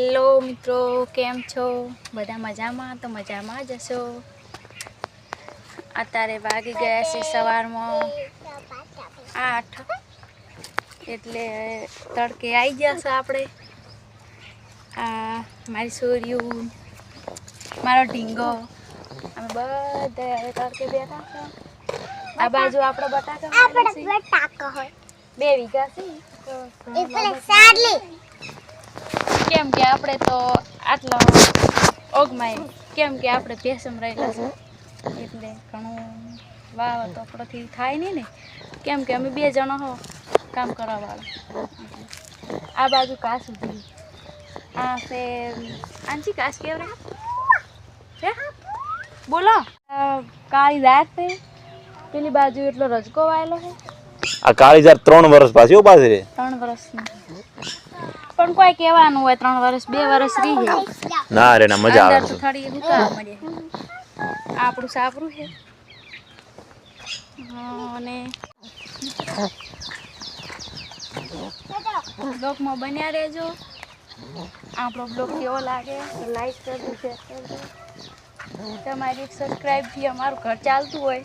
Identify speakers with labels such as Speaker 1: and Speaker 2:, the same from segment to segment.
Speaker 1: Hello મિત્રો કેમ છો? બધા મજામાં? તો મજામાં જ હશો? અત્યારે વાગી ગયા છે સવારમાં આઠ. એટલે તડકે આવી ગયા છે આપણે. આ મારી સોર્યું મારો ઢીંગો. અમે બધા હવે તડકે બેઠા છે. આ બાજુ આપણો બટાકા બે વીઘા છે.
Speaker 2: એટલે સાડલી
Speaker 1: કેમ કે આપણે તો આટલા ઓગમાય. કેમ કે આપણે ભેસમ રહેલા છે. એટલે ઘણું વાવ તો આપણોથી થાય નહીં ને. કેમ કે અમે બે જણા હો કામ કરવાવાળા આ બાજુ કાસ ઊભી આ છે આંચી કાસ કેવડે છે બોલો. કાળી રાત છે. પેલી બાજુ એટલો રજકો વાયેલો છે.
Speaker 3: આ કાળીજાર ત્રણ વર્ષ પાછી રે
Speaker 1: ત્રણ વર્ષની. પણ કોઈ કહેવાનું હોય ત્રણ વર્ષ બે વર્ષ રહી
Speaker 3: ના રે ના મજા આવે.
Speaker 1: થોડી મળે. આપણું સાપરું છે. અને બ્લોગમાં બન્યા રહેજો. આપણો બ્લોગ કેવો લાગે? લાઈક કરજો શેર કરજો. તમારી એક સબસ્ક્રાઈબથી અમારું ઘર ચાલતું હોય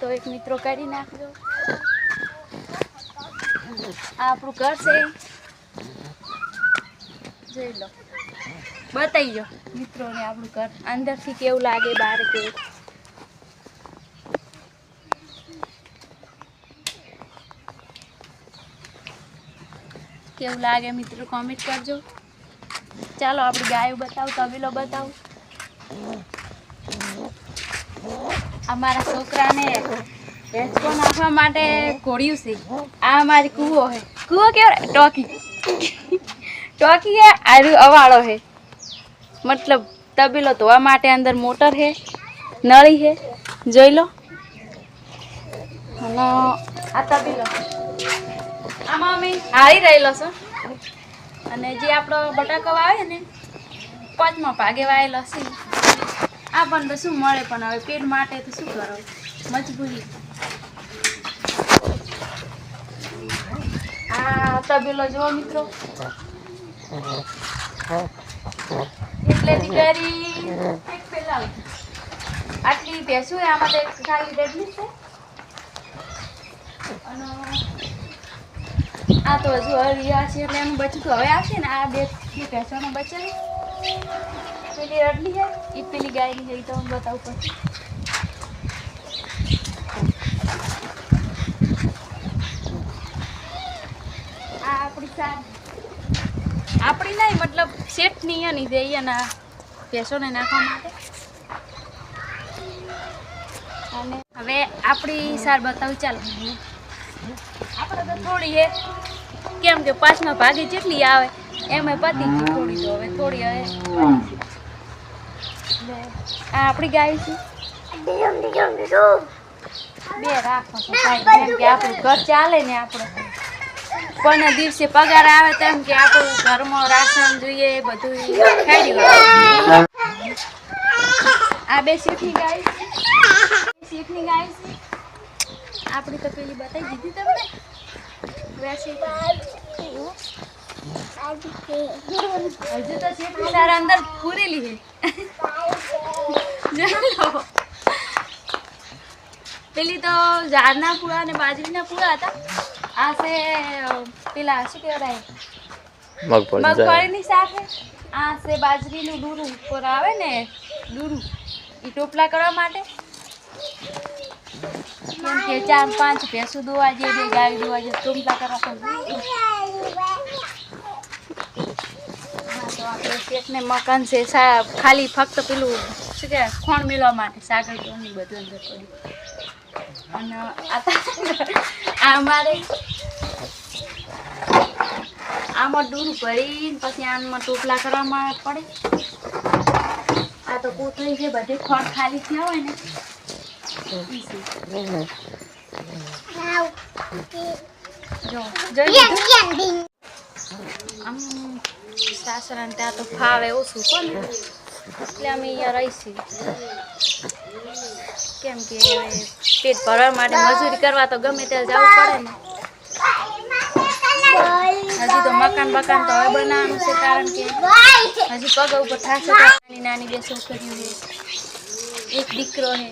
Speaker 1: તો એક મિત્રો કરી નાખજો. આપણું ઘર છે. જોઈ લો. બતાવી જો. મિત્રોને આપણું ઘર અંદરથી કેવું લાગે, બહાર કેવું? કેવું લાગે મિત્રો? કોમેન્ટ કરજો. ચાલો, આપણે ગાયો બતાવું, તબીલો બતાવું. અમારા છોકરાને વેચકો નાખવા માટે ઘોડ્યું છે. આ અમારી કૂવો છે. કૂવો કેવો ટોકી. ટોકી આર્યું અવાળો હે. મતલબ તબેલો ધોવા માટે અંદર મોટર હે, નળી હે. જોઈ લો. અને આ તબેલો. આમાં અમે હારી રહેલો છો. અને જે આપણો બટાકો આવે ને, પાંચમા ભાગે વાયેલો છે. આ પણ શું મળે, પણ હવે પેટ માટે તો શું કરો મજબૂરી આ તબેલો જો મિત્રો. એટલે દીકરી એક પેલા આટલી ભેંસું આમાં એક ખાલી રેડલી છે. અને આ તો હજુ હરી છે, એટલે એનું બચ્યું તો હવે આવશે ને, આ બે ભેંસોનો બચ્ચો. છે પેલી રડલી છે એ પેલી ગાયની છે એ તો હું બતાવું પછી આ આપણી સાર આપણી નહીં, મતલબ શેઠની એની દે એના ભેંસોને નાખવા માટે. અને હવે આપણી સાર બતાવું, ચાલો. આપણે તો થોડી હે, કેમ કે પાંચમા ભાગે જેટલી આવે એમાં પતી થોડી તો હવે થોડી હવે. આ આપણી ગાય છે. બે રાખો કે આપણું ઘર ચાલે ને આપણું. કોના દિવસે પગાર આવે તેમ કે આપણું ઘરમાં રાશન જોઈએ બધું ખાઈ. આ બે શેઠની ગાય શેઠની ગાય આપણી તો પેલી બતાવી દીધી તમને. હજુ તો શેઠની તારા અંદર પૂરેલી છે. પેલી તો ઝાડના પૂળા અને બાજરીના પૂળા હતા. આ છે પેલા શું કહેવાય?
Speaker 3: મગફળી
Speaker 1: મગફળીની સાથે આ છે બાજરીનું ડૂરું ઉપર આવે ને ડૂરું એ ટોપલા કરવા માટે. કેમ કે ચાર પાંચ ભેંસું દોવા જઈએ બે ગાય દોવા જઈએ ટોપલા કરવા તો આપણે શેઠને મકાન છે સા ખાલી ફક્ત પેલું શું કહેવાય ખોણ મેળવા માટે સાગર બધું અંદર પડ્યું અને આ અમારે આમાં ડૂરું ભરીને પછી આમાં ટોપલા કરવામાં પડે. આ તો કોથળી છે બધે ખોળ ખાલી થયા હોય ને? આમ સાસરાને ત્યાં તો ફાવે ઓછું કોને એટલે અમે અહીંયા રહીશું કેમ કે પેટ ભરવા માટે મજૂરી કરવા તો ગમે ત્યાં જવું પડે ને. હજી તો મકાન બકાન તો હવે બનાવવાનું છે કારણ કે હજી પગ ઉપર થશે નાની નાની બે છોકરીઓ છે. એક દીકરો છે.